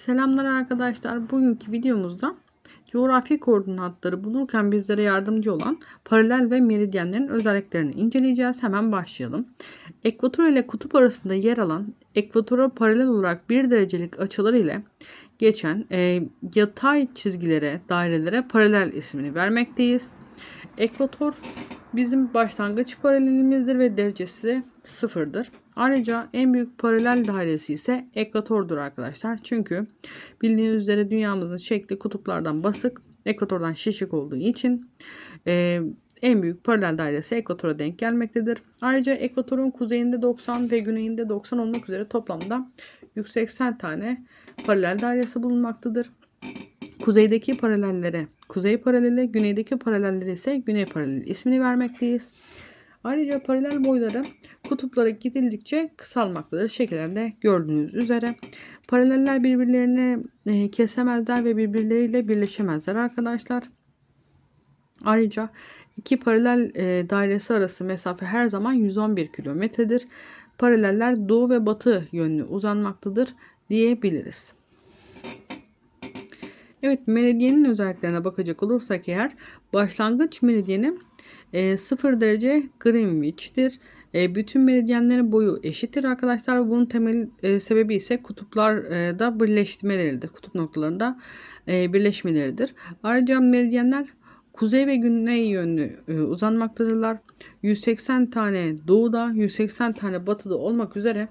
Selamlar arkadaşlar. Bugünkü videomuzda coğrafi koordinatları bulurken bizlere yardımcı olan paralel ve meridyenlerin özelliklerini inceleyeceğiz. Hemen başlayalım. Ekvator ile kutup arasında yer alan ekvatora paralel olarak 1 derecelik açılar ile geçen e, yatay çizgilere, dairelere paralel ismini vermekteyiz. Ekvator bizim başlangıç paralelimizdir ve derecesi sıfırdır. Ayrıca en büyük paralel dairesi ise ekvatordur arkadaşlar. Çünkü bildiğiniz üzere dünyamızın şekli kutuplardan basık, ekvatordan şişik olduğu için e, en büyük paralel dairesi ekvatora denk gelmektedir. Ayrıca ekvatorun kuzeyinde 90 ve güneyinde 90 olmak üzere toplamda 180 tane paralel dairesi bulunmaktadır. Kuzeydeki paralellere kuzey paraleli, güneydeki paralellere ise güney paraleli ismini vermekteyiz. Ayrıca paralel boyları kutuplara gidildikçe kısalmaktadır. Şekillerde gördüğünüz üzere. Paraleller birbirlerini e, kesemezler ve birbirleriyle birleşemezler arkadaşlar. Ayrıca iki paralel e, dairesi arası mesafe her zaman 111 kilometredir. Paraleller doğu ve batı yönlü uzanmaktadır diyebiliriz. Evet meridyenin özelliklerine bakacak olursak eğer başlangıç meridyeni e, 0 derece Greenwich'tir. E, bütün meridyenlerin boyu eşittir arkadaşlar. Bunun temel e, sebebi ise kutuplarda e, birleşmeleridir. Kutup noktalarında e, birleşmeleridir. Ayrıca meridyenler kuzey ve güney yönlü e, uzanmaktadırlar. 180 tane doğuda, 180 tane batıda olmak üzere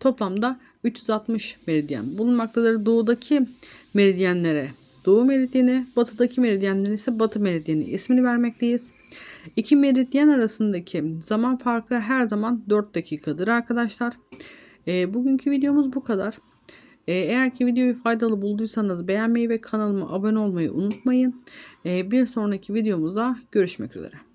toplamda 360 meridyen bulunmaktadır. Doğudaki meridyenlere doğu meridyeni, batıdaki meridyenlere ise batı meridyeni ismini vermekteyiz. İki meridyen arasındaki zaman farkı her zaman 4 dakikadır arkadaşlar. E, bugünkü videomuz bu kadar. E, eğer ki videoyu faydalı bulduysanız beğenmeyi ve kanalıma abone olmayı unutmayın. E, bir sonraki videomuzda görüşmek üzere.